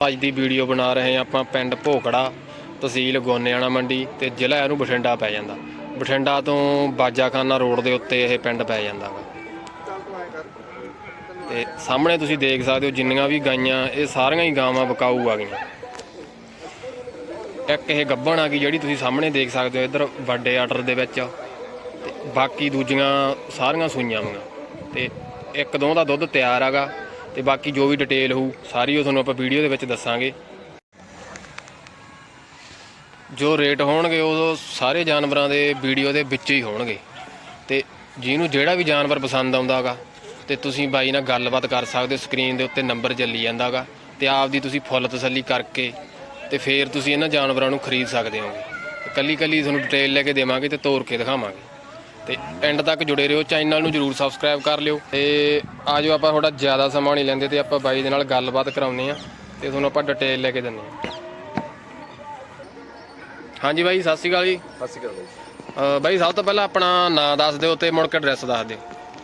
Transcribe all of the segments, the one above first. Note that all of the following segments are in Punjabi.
ਅੱਜ ਦੀ ਵੀਡੀਓ ਬਣਾ ਰਹੇ ਹਾਂ ਆਪਾਂ ਪਿੰਡ ਭੋਖੜਾ ਤਹਿਸੀਲ ਗੋਨੇਆਣਾ ਮੰਡੀ ਤੇ ਜ਼ਿਲ੍ਹਾ ਇਹਨੂੰ ਬਠਿੰਡਾ ਪੈ ਜਾਂਦਾ। ਬਠਿੰਡਾ ਤੋਂ ਬਾਜਾਖਾਨਾ ਰੋਡ ਦੇ ਉੱਤੇ ਇਹ ਪਿੰਡ ਪੈ ਜਾਂਦਾ ਵਾ। ਤੇ ਸਾਹਮਣੇ ਤੁਸੀਂ ਦੇਖ ਸਕਦੇ ਹੋ ਜਿੰਨੀਆਂ ਵੀ ਗਾਈਆਂ, ਇਹ ਸਾਰੀਆਂ ਹੀ ਗਾਵਾਂ ਬਕਾਊ ਆ ਗਈਆਂ। ਇੱਕ ਇਹ ਗੱਬਣ ਆ ਗਈ ਜਿਹੜੀ ਤੁਸੀਂ ਸਾਹਮਣੇ ਦੇਖ ਸਕਦੇ ਹੋ, ਇੱਧਰ ਵੱਡੇ ਆਰਡਰ ਦੇ ਵਿੱਚ। ਤੇ ਬਾਕੀ ਦੂਜੀਆਂ ਸਾਰੀਆਂ ਸੂਈਆਂ ਵਾਂ। ਤੇ ਇੱਕ ਦੋ ਦਾ ਦੁੱਧ ਤਿਆਰ ਹੈਗਾ ਤੇ ਬਾਕੀ ਜੋ ਵੀ ਡਿਟੇਲ ਹੋਊ, ਸਾਰੀ ਉਹ ਤੁਹਾਨੂੰ ਆਪਾਂ ਵੀਡੀਓ ਦੇ ਵਿੱਚ ਦੱਸਾਂਗੇ। ਜੋ ਰੇਟ ਹੋਣਗੇ, ਉਹ ਸਾਰੇ ਜਾਨਵਰਾਂ ਦੇ ਵੀਡੀਓ ਦੇ ਵਿੱਚ ਹੀ ਹੋਣਗੇ। ਤੇ ਜਿਹਨੂੰ ਜਿਹੜਾ ਵੀ ਜਾਨਵਰ ਪਸੰਦ ਆਉਂਦਾਗਾ ਤੇ ਤੁਸੀਂ ਬਾਈ ਨਾਲ ਗੱਲਬਾਤ ਕਰ ਸਕਦੇ ਹੋ ਸਕਰੀਨ ਦੇ ਉੱਤੇ ਨੰਬਰ ਚੱਲੀ ਜਾਂਦਾਗਾ ਤੇ ਆਪਦੀ ਤੁਸੀਂ ਫੁੱਲ ਤਸੱਲੀ ਕਰਕੇ ਤੇ ਫੇਰ ਤੁਸੀਂ ਇਹਨਾਂ ਜਾਨਵਰਾਂ ਨੂੰ ਖਰੀਦ ਸਕਦੇ ਹੋਗੇ। ਕੱਲੀ ਕੱਲੀ ਤੁਹਾਨੂੰ ਡਿਟੇਲ ਲੈ ਕੇ ਦੇਵਾਂਗੇ ਤੇ ਤੋਰ ਕੇ ਦਿਖਾਵਾਂਗੇ। ਤੇ ਐਂਡ ਤੱਕ ਜੁੜੇ ਰਹੋ ਚੈਨਲ ਨੂੰ ਜਰੂਰ ਸਬਸਕ੍ਰਾਈਬ ਕਰ ਲਿਓ ਤੇ ਆਜੋ ਆਪਾਂ ਥੋੜਾ ਜ਼ਿਆਦਾ ਸਮਾਂ ਨਹੀਂ ਲੈਂਦੇ ਤੇ ਆਪਾਂ ਬਾਈ ਦੇ ਨਾਲ ਗੱਲਬਾਤ ਕਰਾਉਂਦੇ ਆ ਤੇ ਤੁਹਾਨੂੰ ਆਪਾਂ ਡਿਟੇਲ ਲੈ ਕੇ ਦਿੰਦੇ ਆ ਹਾਂਜੀ ਬਾਈ ਸਤਿ ਸ਼੍ਰੀ ਅਕਾਲ ਜੀ। ਸਤਿ ਸ਼੍ਰੀ ਅਕਾਲ ਬਾਈ ਬਾਈ ਸਭ ਤੋਂ ਪਹਿਲਾਂ ਆਪਣਾ ਨਾਮ ਦੱਸ ਦਿਓ ਤੇ ਮੁੜ ਕੇ ਐਡਰੈਸ ਦੱਸ ਦਿਓ।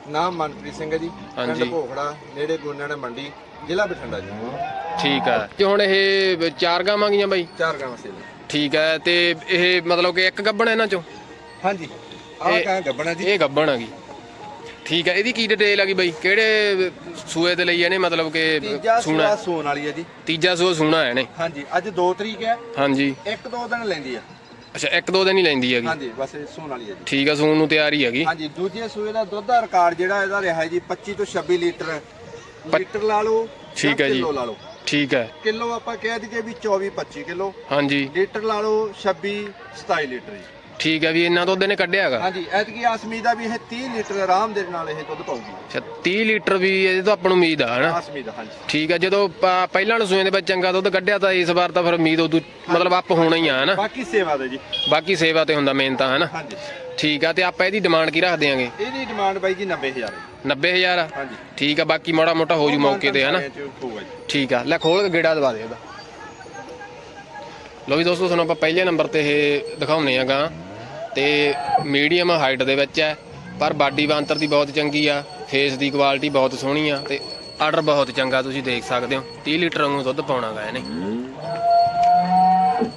ਨਾਮ ਮਨਪ੍ਰੀਤ ਸਿੰਘ ਹੈ ਜੀ। ਪਿੰਡ ਭੋਖੜਾ ਨੇੜੇ ਗੋਨਿਆਣਾ ਮੰਡੀ ਜ਼ਿਲ੍ਹਾ ਬਠਿੰਡਾ ਜੀ। ਠੀਕ ਹੈ। ਤੇ ਹੁਣ ਇਹ ਚਾਰ ਗਾਵਾਂ ਗਈਆਂ ਬਾਈ? ਚਾਰ ਗਾਵਾਂ ਸੀ ਠੀਕ ਹੈ ਤੇ ਇਹ ਮਤਲਬ ਕਿ ਇੱਕ ਗੱਬਣ ਇਹਨਾਂ ਚੋਂ? ਹਾਂਜੀ। ਆਹ ਇਹ- ਕਾਂ ਗੱਬਣਾ ਜੀ? ਇਹ ਗੱਬਣ ਹੈਗੀ ਠੀਕ ਹੈ ਇਹਦੀ ਕੀ ਡਿਟੇਲ ਹੈਗੀ ਬਾਈ? ਕਿਹੜੇ ਸੂਏ ਦੇ ਲਈ ਇਹਨੇ? ਮਤਲਬ ਕਿ ਤੀਜਾ ਸੂਣਾ ਸੂਆ ਸੂਣ ਵਾਲੀ ਹੈ ਜੀ। ਤੀਜਾ ਸੂਆ ਸੂਣਾ ਹੈ ਇਹਨੇ। ਹਾਂਜੀ ਅੱਜ 2 ਤਰੀਕ ਹੈ। ਹਾਂਜੀ। ਇੱਕ ਦੋ ਦਿਨ ਲੈਂਦੀ ਆ। ਅੱਛਾ ਇੱਕ ਦੋ ਦਿਨ ਹੀ ਲੈਂਦੀ ਹੈਗੀ। ਹਾਂਜੀ ਬਸ ਇਹ ਸੂਣ ਵਾਲੀ ਹੈ ਜੀ। ਠੀਕ ਆ ਸੂਣ ਨੂੰ ਤਿਆਰੀ ਹੈਗੀ। ਹਾਂਜੀ ਦੂਜੇ ਸੂਏ ਦਾ ਦੁੱਧ ਦਾ ਰਿਕਾਰਡ ਜਿਹੜਾ ਇਹਦਾ ਰਿਹਾ ਹੈ ਜੀ 25 ਤੋਂ 26 ਲੀਟਰ। ਲੀਟਰ ਲਾ ਲਓ ਠੀਕ ਹੈ ਜੀ। ਕਿਲੋ ਲਾ ਲਓ। ਠੀਕ ਹੈ। ਕਿਲੋ ਆਪਾਂ ਕਹਿ ਦਈਏ ਵੀ 24 25 ਕਿਲੋ। ਹਾਂਜੀ। ਲੀਟਰ ਲਾ ਲਓ 26 27 ਲੀਟਰ ਜੀ। ਠੀਕ ਹੈ ਵੀ ਇੰਨਾ ਦੁੱਧ ਇਹਨੇ ਕੱਢਿਆ ਹੈਗਾ। ਹਾਂਜੀ ਐਤਕੀ ਆਸਮੀ ਦਾ ਵੀ ਇਹ 30 ਲੀਟਰ ਆਰਾਮ ਦੇ ਨਾਲ ਇਹ ਦੁੱਧ ਪਾਊਗੀ। ਅੱਛਾ 30 ਲੀਟਰ ਵੀ ਇਹਦੇ ਤੋਂ ਆਪਾਂ ਨੂੰ ਉਮੀਦ ਆ ਹਨਾ? ਆਸਮੀ ਦਾ ਹਾਂਜੀ। ਠੀਕ ਹੈ ਜਦੋਂ ਪ- ਪਹਿਲਾਂ ਨੂੰ ਸੂਏ ਦੇ ਵਿੱਚ ਚੰਗਾ ਦੁੱਧ ਕੱਢਿਆ ਤਾਂ ਇਸ ਵਾਰ ਤਾਂ ਫਿਰ ਉਮੀਦ ਉਦੋਂ ਮਤਲਬ ਅੱਪ ਹੋਣਾ ਹੀ ਆ ਹਨਾ? ਬਾਕੀ ਸੇਵਾ ਦੇ ਜੀ। ਬਾਕੀ ਸੇਵਾ ਤੇ ਹੁੰਦਾ ਮੇਨ ਤਾਂ ਹਨਾ? ਹਾਂਜੀ। ਠੀਕ ਆ ਤੇ ਆਪਾਂ ਇਹਦੀ ਡਿਮਾਂਡ ਕੀ ਰੱਖ ਦਿਆਂਗੇ ਇਹਦੀ ਡਿਮਾਂਡ ਬਾਈ ਜੀ 90000 ਹੈ 90000 ਆ? ਹਾਂਜੀ। ਠੀਕ ਆ ਬਾਕੀ ਮਾੜਾ ਮੋਟਾ ਹੋ ਜੂ ਮੌਕੇ ਤੇ ਹਨਾ? ਹੋਊਗਾ ਜੀ। ਠੀਕ ਆ ਲੈ ਖੋਲ ਕੇ ਗੇੜਾ ਦਵਾ ਦੇ ਉਹਦਾ ਲੋ ਵੀ ਦੋਸਤੋ ਤੁਹਾਨੂੰ ਆਪਾਂ ਪਹਿਲੇ ਨੰਬਰ ਤੇ ਇਹ ਦਿਖਾਉਨੇ ਆਗਾ। ਤੇ ਮੀਡੀਅਮ ਹਾਈਟ ਦੇ ਵਿੱਚ ਹੈ, ਪਰ ਬਾਡੀ ਬਾਂਤਰ ਦੀ ਬਹੁਤ ਚੰਗੀ ਆ ਫੇਸ ਦੀ ਕੁਆਲਿਟੀ ਬਹੁਤ ਸੋਹਣੀ ਆ ਤੇ ਆਰਡਰ ਬਹੁਤ ਚੰਗਾ ਤੁਸੀਂ ਦੇਖ ਸਕਦੇ ਹੋ। 30 ਲੀਟਰ ਵਾਂਗੂ ਦੁੱਧ ਪਾਉਣਾਗਾ ਇਹਨੇ।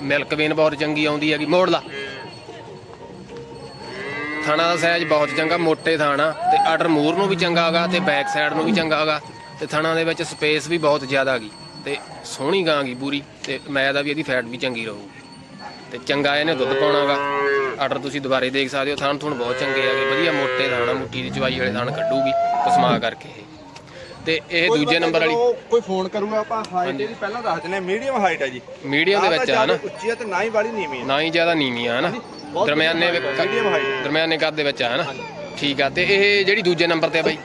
ਮਿਲਕ ਵੇਨ ਬਹੁਤ ਚੰਗੀ ਆਉਂਦੀ ਹੈਗੀ, ਮੋੜ ਲਾ। ਥਾਣਾ ਦਾ ਸਾਈਜ਼ ਬਹੁਤ ਚੰਗਾ, ਮੋਟੇ ਥਾਣਾ, ਤੇ ਆਰਡਰ ਮੂਰ ਨੂੰ ਵੀ ਚੰਗਾ ਹੈਗਾ ਤੇ ਬੈਕ ਸਾਈਡ ਨੂੰ ਵੀ ਚੰਗਾ ਹੈਗਾ, ਤੇ ਥਾਣਾ ਦੇ ਵਿੱਚ ਸਪੇਸ ਵੀ ਬਹੁਤ ਜ਼ਿਆਦਾ ਹੈਗੀ, ਤੇ ਸੋਹਣੀ ਗਾਂ ਗੀ ਪੂਰੀ, ਤੇ ਮੈਂ ਦਾ ਵੀ ਇਹਦੀ ਫੈਟ ਵੀ ਚੰਗੀ ਰਹੂਗੀ। ਤੇ ਚੰਗਾ ਇਹਨੇ ਦੁੱਧ ਪਾਉਣਾਗਾ ਆਰਡਰ ਤੁਸੀਂ ਦੁਬਾਰੇ ਦੇਖ ਸਕਦੇ ਹੋ। ਥਾਣ ਥੁਣ ਬਹੁਤ ਚੰਗੇ ਹੈਗੇ। ਵਧੀਆ ਮੋਟੇ ਥਾਣਾ ਮੁੱਠੀ ਦੀ ਚਵਾਈ ਵਾਲੇ ਥਾਣ ਕੱਢੂਗੀ ਕਸਮਾ ਕਰਕੇ ਇਹ। ਤੇ ਇਹ ਦੂਜੇ ਨੰਬਰ ਵਾਲੀ ਕੋਈ ਫੋਨ ਕਰੂਗਾ ਆਪਾਂ ਹਾਈਟ ਇਹਦੀ ਪਹਿਲਾਂ ਦੱਸ ਦਿੰਦੇ ਮੀਡੀਅਮ ਹਾਈਟ ਹੈ ਜੀ। ਮੀਡੀਅਮ ਦੇ ਨਾ ਵਿੱਚ ਆ ਨਾ। ਉੱਚੀ ਹੈ ਤੇ ਨਾ ਹੀ ਵਾਲੀ ਨੀਵੀਂ ਹੈ ਨਾ ਹੀ ਜ਼ਿਆਦਾ ਨੀਵੀਂ ਆ ਬਹੁਤ ਦਰਮਿਆਨੇ medium height ਹੈ। ਦਰਮਿਆਨੇ ਕੱਦ ਦੇ ਵਿੱਚ ਆ ਹਨਾ ਠੀਕ ਆ। ਤੇ ਇਹ ਜਿਹੜੀ ਦੂਜੇ ਨੰਬਰ ਤੇ ਆ ਬਾਈ?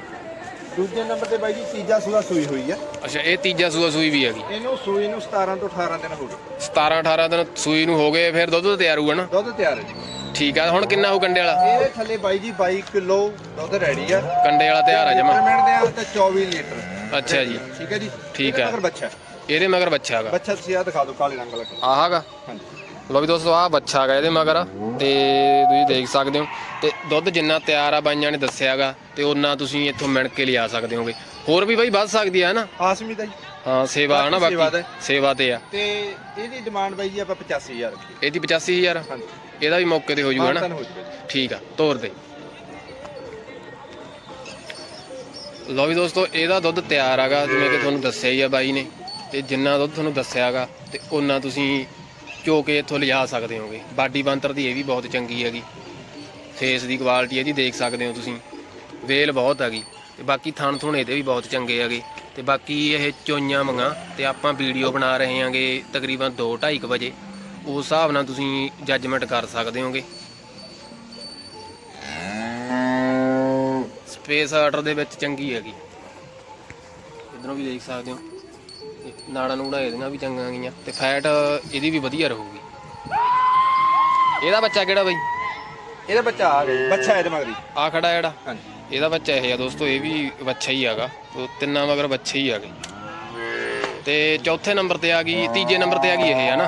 ਦੂਜੇ ਨੰਬਰ ਤੇ ਬਾਈ ਜੀ ਤੀਜਾ ਸੂਆ ਸੂਈ ਹੋਈ ਹੈ ਅੱਛਾ ਇਹ ਤੀਜਾ ਸੂਆ ਸੂਈ ਵੀ ਹੈਗੀ। ਇਹਨੂੰ ਸੂਈ ਨੂੰ 17 ਤੋਂ 18 ਦਿਨ ਹੋ ਗਏ। 17 18 ਦਿਨ ਸੂਈ ਨੂੰ ਹੋ ਗਏ ਫਿਰ ਦੁੱਧ ਤਾਂ ਤਿਆਰ ਹੋਊਗਾ ਨਾ? ਦੁੱਧ ਤਿਆਰ ਹੈ ਜੀ। ਠੀਕ ਆ ਹੁਣ ਕਿੰਨਾ ਹੋ ਕੰਡੇ ਵਾਲਾ? ਇਹ ਥੱਲੇ ਬਾਈ ਜੀ 22 ਕਿਲੋ ਦੁੱਧ ਰੈਡੀ ਆ। ਕੰਡੇ ਵਾਲਾ ਤਿਆਰ ਆ ਜਮਾ। ਮਿੰਟ ਦੇ ਆ ਤਾਂ 24 ਲੀਟਰ। ਅੱਛਾ ਜੀ। ਠੀਕ ਹੈ ਜੀ। ਠੀਕ ਇਹਦੇ ਹੈ। ਮਗਰ ਬੱਚਾ। ਇਹਦੇ ਮਗਰ ਬੱਚਾ ਹੈਗਾ। ਬੱਚਾ ਤੁਸੀਂ ਆ ਦਿਖਾ ਦਿਓ ਕਾਲੇ ਰੰਗ ਵਾਲਾ ਆਹ ਹੈਗਾ? ਹਾਂਜੀ। ਲੋ ਵੀ ਦੋਸਤੋ ਆਹ ਬੱਚਾ ਹੈਗਾ ਇਹਦੇ ਮਗਰ। ਤੇ ਤੁਸੀਂ ਦੇਖ ਸਕਦੇ ਹੋ। ਤੇ ਦੁੱਧ ਜਿੰਨਾ ਤਿਆਰ ਆ ਬਾਈਆਂ ਨੇ ਦੱਸਿਆਗਾ ਤੇ ਉਹਨਾਂ ਤੁਸੀਂ ਇੱਥੋਂ ਮਿਣ ਕੇ ਲਿਆ ਸਕਦੇ ਹੋਗੇ। ਹੋਰ ਵੀ ਬਾਈ ਵੱਧ ਸਕਦੀ ਆ ਹਨਾ ਆਸਮੀ ਦਾ ਜੀ। ਹਾਂ ਸੇਵਾ ਹਨਾ ਬਾਕੀ ਸੇਵਾ ਤੇ। ਸੇਵਾ ਤੇ ਆ। ਤੇ ਇਹਦੀ ਡਿਮਾਂਡ ਬਾਈ ਜੀ ਆਪਾਂ 85000 ਰੱਖੀ ਇਹਦੀ 85000 ਹਾਂਜੀ। ਇਹਦਾ ਵੀ ਮੌਕੇ ਤੇ ਹੋ ਜੂਗਾ ਮਾਨਤਾਨ ਨਾ? ਹੋ ਜੂਗਾ ਜੀ। ਠੀਕ ਆ ਤੋਰ ਦੇ। ਲੋ ਵੀ ਦੋਸਤੋ ਇਹਦਾ ਦੁੱਧ ਤਿਆਰ ਹੈਗਾ ਜਿਵੇਂ ਕਿ ਤੁਹਾਨੂੰ ਦੱਸਿਆ ਹੀ ਆ ਬਾਈ ਨੇ। ਤੇ ਜਿੰਨਾ ਦੁੱਧ ਤੁਹਾਨੂੰ ਦੱਸਿਆ ਹੈਗਾ ਤੇ ਉਹਨਾਂ ਤੁਸੀਂ ਚੋ ਕੇ ਇੱਥੋਂ ਲਿਜਾ ਸਕਦੇ ਹੋਗੇ। ਬਾਡੀ ਬੰਤਰ ਦੀ ਇਹ ਵੀ ਬਹੁਤ ਚੰਗੀ ਹੈਗੀ। ਫੇਸ ਦੀ ਕੁਆਲਿਟੀ ਇਹਦੀ ਦੇਖ ਸਕਦੇ ਹੋ ਤੁਸੀਂ। ਵੇਲ ਬਹੁਤ ਹੈਗੀ। ਤੇ ਬਾਕੀ ਥਣ ਥੁਣ ਇਹਦੇ ਵੀ ਬਹੁਤ ਚੰਗੇ ਹੈਗੇ। ਤੇ ਬਾਕੀ ਇਹ ਚੋਈਆਂ ਮੰਗਾ ਤੇ ਆਪਾਂ ਵੀਡੀਓ ਬਣਾ ਰਹੇ ਹਾਂਗੇ ਤਕਰੀਬਨ 2:30 ਵਜੇ। ਉਸ ਹਿਸਾਬ ਨਾਲ ਤੁਸੀਂ ਜੱਜਮੈਂਟ ਕਰ ਸਕਦੇ ਹੋਗੇ। ਸਪੇਸ ਆਰਡਰ ਦੇ ਵਿੱਚ ਚੰਗੀ ਹੈਗੀ। ਇਧਰੋਂ ਵੀ ਦੇਖ ਸਕਦੇ ਹੋ। ਨਾੜਾਂ ਨੂੜਾਂ ਇਹਦੀਆਂ ਵੀ ਚੰਗੀਆਂ ਗਈਆਂ ਤੇ ਫੈਟ ਇਹਦੀ ਵੀ ਵਧੀਆ ਰਹੂਗੀ। ਇਹਦਾ ਬੱਚਾ ਕਿਹੜਾ ਬਈ? ਇਹਦਾ ਬੱਚਾ ਆ ਗਿਆ ਬੱਚਾ ਇਹਦੇ ਮਗਰੀ ਆ ਖੜਾ ਜਿਹੜਾ? ਹਾਂਜੀ। ਇਹਦਾ ਬੱਚਾ ਇਹ ਆ ਦੋਸਤੋ ਇਹ ਵੀ ਬੱਚਾ ਹੀ ਹੈਗਾ। ਉਹ ਤਿੰਨਾਂ ਮਗਰ ਬੱਚੇ ਹੀ ਹੈਗੇ ਤੇ ਚੌਥੇ ਨੰਬਰ ਤੇ ਆ ਗਈ ਤੀਜੇ ਨੰਬਰ ਤੇ ਆ ਗਈ ਇਹ ਹੈ ਨਾ?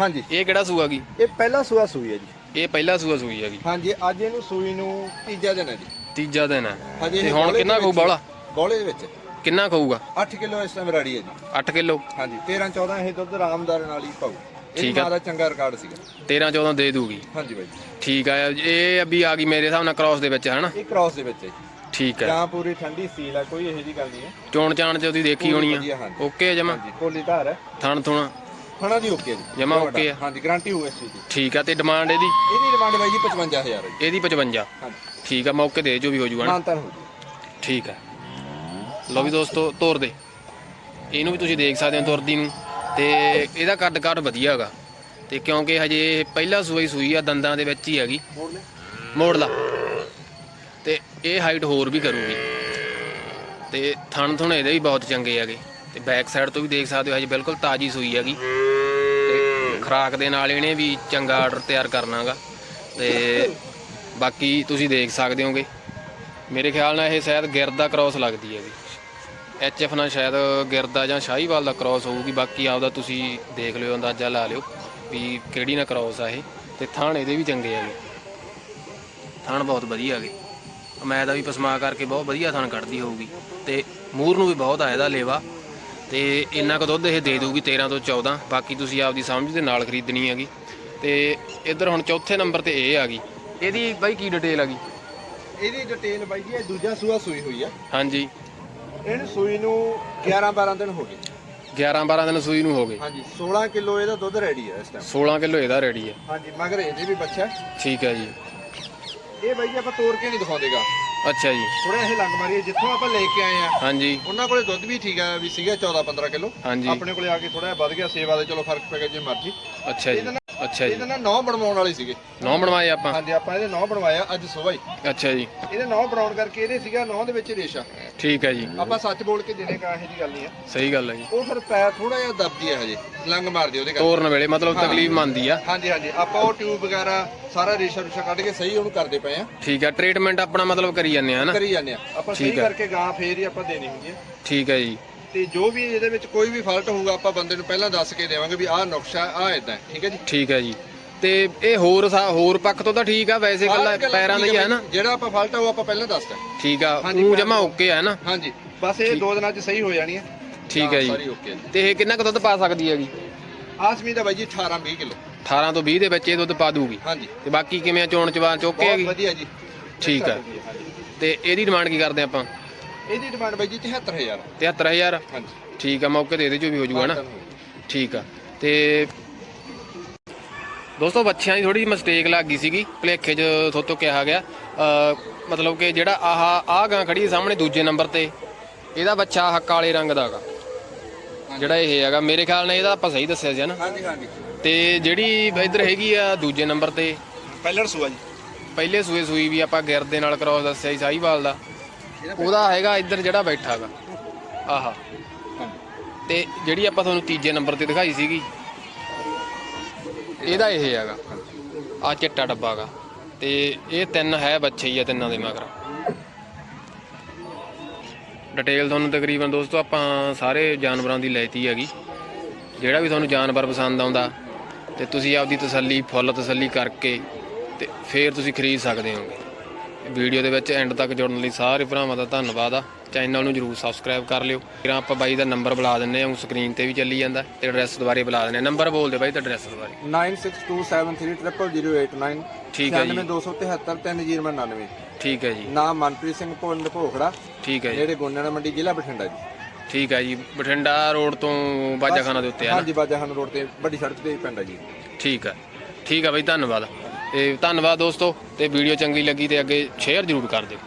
ਹਾਂਜੀ। ਇਹ ਕਿਹੜਾ ਸੂਆ ਗਈ? ਇਹ ਪਹਿਲਾ ਸੂਆ ਸੂਈ ਹੈ ਜੀ। ਇਹ ਪਹਿਲਾ ਸੂਆ ਸੂਈ ਹੈਗੀ ਹਾਂਜੀ ਅੱਜ ਇਹਨੂੰ ਸੂਈ ਨੂੰ ਤੀਜਾ ਦਿਨ ਹੈ ਜੀ। ਤੀਜਾ ਦਿਨ ਹੈ। ਹਜੇ ਤੇ ਇਹ ਹੁਣ ਕਿੰਨਾ ਕੋ ਵਿੱਚ- ਬਾਲਾ? ਬੌਲੇ ਦੇ ਵਿੱਚ। ਕਿੰਨਾ ਖਾਊਗਾ? 8 ਕਿਲੋ ਇਸ ਟਾਈਮ ਰੈਡੀ ਹੈ ਜੀ। 8 ਕਿਲੋ? ਹਾਂਜੀ 13 14 ਇਹ ਦੁੱਧ ਆਰਾਮਦਾਰ ਨਾਲ ਹੀ ਪਾਉ ਇਹ ਠੀਕ ਆ। ਦਾ ਚੰਗਾ ਰਿਕਾਰਡ ਸੀਗਾ। 13 14 ਦੇ ਦੂਗੀ। ਹਾਂਜੀ ਬਾਈ ਠੀਕ ਆ ਇਹ ਅਭੀ ਆ ਗਈ ਮੇਰੇ ਹਿਸਾਬ ਨਾਲ ਕ੍ਰਾਸ ਦੇ ਵਿੱਚ ਹਨਾ? ਇਹ ਕ੍ਰਾਸ ਦੇ ਵਿੱਚ ਹੈ ਜੀ। ਠੀਕ ਹੈ। ਜਾਂ ਪੂਰੀ ਠੰਡੀ ਸੀਲ ਹੈ ਕੋਈ ਇਹੋ ਜੀ ਗੱਲ ਨਹੀਂ ਹੈ। ਚੋਣ ਚਾਣ ਚ ਉਹਦੀ ਦੇਖੀ ਹੋਣੀ ਵਧੀਆ, ਆ ਹਾਂਜੀ। ਓਕੇ ਜਮਾ? ਹਾਂਜੀ ਕੋਲੀ ਧਾਰ ਹੈ। ਥਣ ਥੁਣ? ਖਾਣਾ ਦੀ ਓਕੇ ਜੀ। ਜਮਾਂ ਤੁਹਾਡਾ। okay ਆ। ਹਾਂਜੀ ਗਾਰੰਟੀ ਹੋਊ ਇਸ ਚੀਜ਼ ਦੀ। ਠੀਕ ਆ ਤੇ ਡਿਮਾਂਡ ਇਹਦੀ? ਇਹਦੀ ਡਿਮਾਂਡ ਬਾਈ ਜੀ 55000 ਹੈ ਜੀ। ਇਹਦੀ 55 ਹਾਂਜੀ। ਠੀਕ ਆ ਮੌਕੇ ਦੇ ਜੋ ਵੀ ਹੋ ਜੂਗਾ ਨਾ ਮਾਨਤਨ ਹੋ ਜੀ। ਠੀਕ ਆ। ਲਓ ਵੀ ਦੋਸਤੋ, ਤੋਰ ਦੇ। ਇਹਨੂੰ ਵੀ ਤੁਸੀਂ ਦੇਖ ਸਕਦੇ ਹੋ ਤੁਰਦੀ ਨੂੰ। ਤੇ ਇਹਦਾ ਕੱਦ ਕੱਦ ਵਧੀਆ ਹੈਗਾ। ਤੇ ਕਿਉਂਕਿ ਹਜੇ ਇਹ ਪਹਿਲਾ ਸੂਈ ਸੂਈ ਆ, ਦੰਦਾਂ ਦੇ ਵਿੱਚ ਹੀ ਹੈਗੀ। ਮੋੜ ਲੈ। ਲਾ ਤੇ ਇਹ ਹਾਈਟ ਹੋਰ ਵੀ ਕਰੂਗੀ। ਤੇ ਥਣ ਥੁਣ ਇਹਦੇ ਵੀ ਬਹੁਤ ਚੰਗੇ ਹੈਗੇ। ਤੇ ਬੈਕ ਸਾਈਡ ਤੋਂ ਵੀ ਦੇਖ ਸਕਦੇ ਹੋ, ਹਜੇ ਬਿਲਕੁਲ ਤਾਜੀ ਸੂਈ ਹੈਗੀ। ਤੇ ਖਰਾਕ ਦੇ ਨਾਲ ਇਹਨੇ ਵੀ ਚੰਗਾ ਆਰਡਰ ਤਿਆਰ ਕਰਨਾਗਾ ਤੇ ਬਾਕੀ ਤੁਸੀਂ ਦੇਖ ਸਕਦੇ ਹੋਗੇ। ਮੇਰੇ ਖਿਆਲ ਨਾਲ ਇਹ ਸ਼ਾਇਦ ਗਿਰਦਾ ਕ੍ਰਾਸ ਲੱਗਦੀ ਹੈ ਐਚ ਐਫ ਨਾਲ ਸ਼ਾਇਦ ਗਿਰਦਾ ਜਾਂ ਸ਼ਾਹੀਵਾਲ ਦਾ ਕ੍ਰਾਸ ਹੋਊਗੀ ਬਾਕੀ ਆਪਦਾ ਤੁਸੀਂ ਦੇਖ ਲਿਓ ਅੰਦਾਜ਼ਾ ਲਾ ਲਿਓ ਵੀ ਕਿਹੜੀ ਨਾਲ ਕ੍ਰਾਸ ਆ ਇਹ ਤੇ ਥਣ ਇਹਦੇ ਵੀ ਚੰਗੇ ਹੈਗੇ ਥਣ ਬਹੁਤ ਵਧੀਆ ਹੈਗੇ ਮੈਂ ਦਾ ਵੀ ਪਸਮਾ ਕਰਕੇ ਬਹੁਤ ਵਧੀਆ ਥਣ ਕੱਢਦੀ ਹੋਊਗੀ ਤੇ ਮੂਰ ਨੂੰ ਵੀ ਬਹੁਤ ਆ ਇਹਦਾ ਲੇਵਾ ਤੇ ਇੰਨਾ ਕੁ ਦੁੱਧ ਇਹ ਦੇ ਦਊਗੀ 13 ਤੋਂ 14 ਬਾਕੀ ਤੁਸੀਂ ਆਪਦੀ ਸਮਝ ਦੇ ਨਾਲ ਖਰੀਦਣੀ ਹੈਗੀ। ਤੇ ਇੱਧਰ ਹੁਣ ਚੌਥੇ ਨੰਬਰ ਤੇ ਇਹ ਆ ਗਈ। ਇਹਦੀ ਬਾਈ ਕੀ ਡਿਟੇਲ ਹੈਗੀ ਇਹਦੀ ਡਿਟੇਲ ਬਾਈ ਜੀ ਇਹ ਦੂਜਾ ਸੂਆ ਸੂਈ ਹੋਈ ਆ। ਹਾਂਜੀ। ਇਹਨੂੰ ਸੂਈ ਨੂੰ 11 12 ਦਿਨ ਹੋ ਗਏ। 11 12 ਦਿਨ ਸੂਈ ਨੂੰ ਹੋ ਗਏ। ਹਾਂਜੀ 16 ਕਿਲੋ ਇਹਦਾ ਦੁੱਧ ਰੈਡੀ ਹੈ ਇਸ ਟਾਈਮ 16 ਕਿਲੋ ਇਹਦਾ ਰੈਡੀ ਹੈ। ਹਾਂਜੀ ਮਗਰ ਇਹਦੇ ਵੀ ਬੱਚਾ ਹੈ। ਠੀਕ ਹੈ ਜੀ। ਇਹ ਬਾਈ ਜੀ ਆਪਾਂ ਤੋੜ ਕੇ ਨਹੀਂ ਦਿਖਾਉਂਦੇਗਾ। ਅੱਛਾ ਜੀ। ਥੋੜਾ ਇਹ ਲੰਗ ਮਾਰੀਏ ਜਿੱਥੋਂ ਆਪਾਂ ਲੈ ਕੇ ਆਏ ਆ ਹਾਂਜੀ। ਉਹਨਾਂ ਕੋਲੇ ਦੁੱਧ ਵੀ ਠੀਕ ਆ ਵੀ ਸੀਗਾ 14 15 ਕਿਲੋ। ਹਾਂਜੀ। ਆਪਣੇ ਕੋਲੇ ਆ ਕੇ ਥੋੜਾ ਜਿਹਾ ਵੱਧ ਗਿਆ ਸੇਵਾ ਦੇ ਚਲੋ ਫ਼ਰਕ ਪੈ ਗਿਆ ਜੇ ਮਰਜ਼ੀ। ਅੱਛਾ ਜੀ ਅੱਛਾ ਜੀ। ਇਹਦੇ ਨਾਲ ਨੌ ਬਣਵਾਉਣ ਵਾਲੇ ਸੀਗੇ। ਨੌ ਬਣਵਾਏ ਆਪਾਂ। ਹਾਂਜੀ ਆਪਾਂ ਇਹਦੇ ਨੌ ਬਣਵਾਇਆ ਅੱਜ ਸਵੇਰ। ਹੀ ਅੱਛਾ ਜੀ। ਇਹਦੇ ਨੌ ਬਣਾਉਣ ਕਰਕੇ ਇਹਦੇ ਸੀਗਾ ਨੌ ਦੇ ਵਿੱਚ ਰੇਸ਼ਾ। ਠੀਕ ਹੈ ਜੀ। ਆਪਾਂ ਸੱਚ ਬੋਲ ਕੇ ਦੇਣੇ ਕਾ ਇਹੋ ਜੀ ਗੱਲ ਨਹੀਂ ਆ। ਸਹੀ ਗੱਲ ਹੈ ਜੀ। ਉਹ ਫਿਰ ਪੈਰ ਥੋੜਾ ਜਿਹਾ ਦਬਦੀ ਹੈ ਹਜੇ ਲੰਗ ਮਾਰਦੀ ਉਹਦੇ ਕਰਕੇ। ਤੋਰਨ ਵੇਲੇ ਮਤਲਬ ਤਕਲੀਫ ਮੰਨਦੀ ਆ। ਹਾਂਜੀ ਹਾਂਜੀ। ਆਪਾਂ ਉਹ ਟਿਊਬ ਵਗੈਰਾ ਸਾਰਾ ਰੇਸ਼ਾ ਰੂਸ਼ਾ ਕੱਢ ਕੇ ਸਹੀ ਉਹਨੂੰ ਕਰਦੇ ਪਏ ਆ। ਠੀਕ ਹੈ ਟ੍ਰੀਟਮੈਂਟ ਆਪਣਾ ਮਤਲਬ ਕਰੀ ਜਾਂਦੇ ਆ ਨਾ ਕਰੀ ਜਾਂਦੇ ਆ। ਆਪਾਂ ਸਹੀ ਠੀਕ ਹੈ। ਕਰਕੇ ਗਾਂ ਫੇਰ ਹੀ ਆਪਾਂ ਦੇਣੀ ਹੁੰਦੀ ਹੈ ਠੀਕ ਹੈ ਜੀ। ਤੇ ਜੋ ਵੀ ਇਹਦੇ ਵਿੱਚ ਕੋਈ ਵੀ ਫਾਲਟ ਹੋਊਗਾ ਆਪਾਂ ਬੰਦੇ ਨੂੰ ਪਹਿਲਾਂ ਦੱਸ ਕੇ ਦੇਵਾਂਗੇ ਵੀ ਆਹ ਨੁਕਸ਼ਾ ਆਹ ਇਦਾਂ ਠੀਕ ਹੈ ਜੀ? ਠੀਕ ਹੈ ਜੀ। ਤੇ ਇਹ ਹੋਰ ਸਾ- ਹੋਰ ਪੱਖ ਤੋਂ ਤਾਂ ਠੀਕ ਆ ਵੈਸੇ ਗੱਲਾਂ ਪੈਰਾਂ ਦਾ ਹੀ ਹੈ ਨਾ। ਜਿਹੜਾ ਆਪਾਂ ਫਾਲਟ ਆ ਉਹ ਆਪਾਂ ਪਹਿਲਾਂ ਦੱਸਦਾ ਠੀਕ ਆ ਹਾਂਜੀ, ਉਹ ਜਮਾ। ਓਕੇ ਹੈ ਨਾ। ਹਾਂਜੀ ਬਸ ਇਹ ਦੋ ਦਿਨਾਂ 'ਚ ਸਹੀ ਹੋ ਜਾਣੀ ਹੈ ਠੀਕ ਹੈ ਜੀ। ਸਾਰੀ ਓਕੇ ਤੇ ਇਹ ਕਿੰਨਾ ਕੁ ਦੁੱਧ ਪਾ ਸਕਦੀ ਹੈਗੀ? ਆਸਮੀ ਦਾ ਬਾਈ ਜੀ 18 20 ਕਿਲੋ। 18 ਤੋਂ 20 ਦੇ ਵਿੱਚ ਇਹ ਦੁੱਧ ਪਾ ਦੂਗੀ। ਹਾਂਜੀ। ਤੇ ਬਾਕੀ ਕਿਵੇਂ ਆ ਚੋਣ ਚਵਾਨ ਚੋਕੇ ਬਹੁਤ ਹੈਗੀ? ਵਧੀਆ ਜੀ। ਠੀਕ ਆ। ਹਾਂਜੀ। ਤੇ ਇਹਦੀ ਡਿਮਾਂਡ ਕੀ ਕਰਦੇ ਆਪਾਂ? ਇਹਦੀ ਡਿਮਾਂਡ ਬਾਈ ਜੀ 73000 73000 ਹਾਂਜੀ। ਠੀਕ ਆ ਮੌਕੇ ਤੇ ਇਹਦੇ ਚੋਂ ਵੀ ਹੋ ਜੂਗਾ ਨਾ। ਠੀਕ ਆ। ਤੇ ਦੋਸਤੋ ਬੱਚਿਆਂ ਦੀ ਥੋੜੀ ਜਿਹੀ ਮਿਸਟੇਕ ਲੱਗ ਗਈ ਸੀਗੀ ਭਲੇਖੇ 'ਚ ਥੋਤੋਂ ਕਿਹਾ ਗਿਆ। ਮਤਲਬ ਕਿ ਜਿਹੜਾ ਆਹ ਆਹ ਗਾਂ ਖੜੀ ਹੈ ਸਾਹਮਣੇ ਦੂਜੇ ਨੰਬਰ ਤੇ ਇਹਦਾ ਬੱਚਾ ਆਹ ਕਾਲੇ ਰੰਗ ਦਾ ਹੈਗਾ ਜਿਹੜਾ ਇਹ ਹੈਗਾ ਮੇਰੇ ਖਿਆਲ ਨਾਲ ਇਹਦਾ ਆਪਾਂ ਸਹੀ ਦੱਸਿਆ ਸੀ ਨਾ? ਹਾਂਜੀ ਹਾਂਜੀ। ਤੇ ਜਿਹੜੀ ਇੱਧਰ ਹੈਗੀ ਆ ਦੂਜੇ ਨੰਬਰ ਤੇ ਪਹਿਲਰ ਸੂਆ ਜੀ। ਪਹਿਲੇ ਸੂਏ ਸੂਈ ਵੀ ਆਪਾਂ ਗਿਰ ਦੇ ਨਾਲ ਕ੍ਰਾਸ ਦੱਸਿਆ ਸੀ ਸਾਹੀਵਾਲ ਦਾ। ਉਹਦਾ ਹੈਗਾ ਇੱਧਰ ਜਿਹੜਾ ਬੈਠਾ ਹੈਗਾ ਆਹਾ। ਤੇ ਜਿਹੜੀ ਆਪਾਂ ਤੁਹਾਨੂੰ ਤੀਜੇ ਨੰਬਰ ਤੇ ਦਿਖਾਈ ਸੀਗੀ ਇਹਦਾ ਇਹ ਹੈਗਾ। ਆ ਚਿੱਟਾ ਡੱਬਾ ਹੈਗਾ। ਤੇ ਇਹ ਤਿੰਨ ਹੈ ਬੱਚੇ ਹੀ ਆ ਤਿੰਨਾਂ ਦੇ ਮਗਰ। ਡਿਟੇਲ ਤੁਹਾਨੂੰ ਤਕਰੀਬਨ ਦੋਸਤੋ ਆਪਾਂ ਸਾਰੇ ਜਾਨਵਰਾਂ ਦੀ ਲੈਤੀ ਹੈਗੀ। ਜਿਹੜਾ ਵੀ ਤੁਹਾਨੂੰ ਜਾਨਵਰ ਪਸੰਦ ਆਉਂਦਾ, ਤੇ ਤੁਸੀਂ ਆਪਦੀ ਤਸੱਲੀ, ਫੁੱਲ ਤਸੱਲੀ ਕਰਕੇ ਤੇ ਫੇਰ ਤੁਸੀਂ ਖਰੀਦ ਸਕਦੇ ਹੋਗੇ। ਵੀਡੀਓ ਦੇ ਵਿੱਚ ਐਂਡ ਤੱਕ ਜੁੜਨ ਲਈ ਸਾਰੇ ਭਰਾਵਾਂ ਦਾ ਧੰਨਵਾਦ ਆ। ਚੈਨਲ ਨੂੰ ਜਰੂਰ ਸਬਸਕ੍ਰਾਈਬ ਕਰ ਲਿਓ। ਫਿਰ ਆਪਾਂ ਬਾਈ ਦਾ ਨੰਬਰ ਬੁਲਾ ਦਿੰਨੇ ਆ ਸਕਰੀਨ ਤੇ ਵੀ ਚੱਲੀ ਜਾਂਦਾ ਤੇ ਐਡਰੈਸ ਦੁਬਾਰੇ ਬੁਲਾ ਦਿੰਨੇ ਆ ਨੰਬਰ ਬੋਲ ਦੇ ਬਾਈ ਤੇ ਐਡਰੈਸ ਦੁਬਾਰੇ। 9627300089 ਠੀਕ ਹੈ ਜੀ। 92733099 ਠੀਕ ਹੈ ਜੀ। ਨਾਮ ਮਨਪ੍ਰੀਤ ਸਿੰਘ ਭੋਲ ਭੋਖੜਾ। ਠੀਕ ਹੈ ਜੀ। ਨੇੜੇ ਗੋਨਿਆਣਾ ਮੰਡੀ ਜ਼ਿਲ੍ਹਾ ਬਠਿੰਡਾ ਜੀ। ਠੀਕ ਹੈ ਜੀ। ਬਠਿੰਡਾ ਰੋਡ ਤੋਂ ਬਾਜਾਖਾਨਾ ਦੇ ਉੱਤੇ ਆ ਹਾਂਜੀ ਬਾਜਾਹਨ ਰੋਡ ਤੇ ਵੱਡੀ ਸੜਕ ਤੇ ਪੈਂਦਾ ਜੀ। ਠੀਕ ਹੈ। ਠੀਕ ਹੈ ਬਾਈ ਧੰਨਵਾਦ। ਤੇ ਧੰਨਵਾਦ ਦੋਸਤੋ ਤੇ ਵੀਡੀਓ ਚੰਗੀ ਲੱਗੀ ਤੇ ਅੱਗੇ ਸ਼ੇਅਰ ਜ਼ਰੂਰ ਕਰ ਦਿਓ।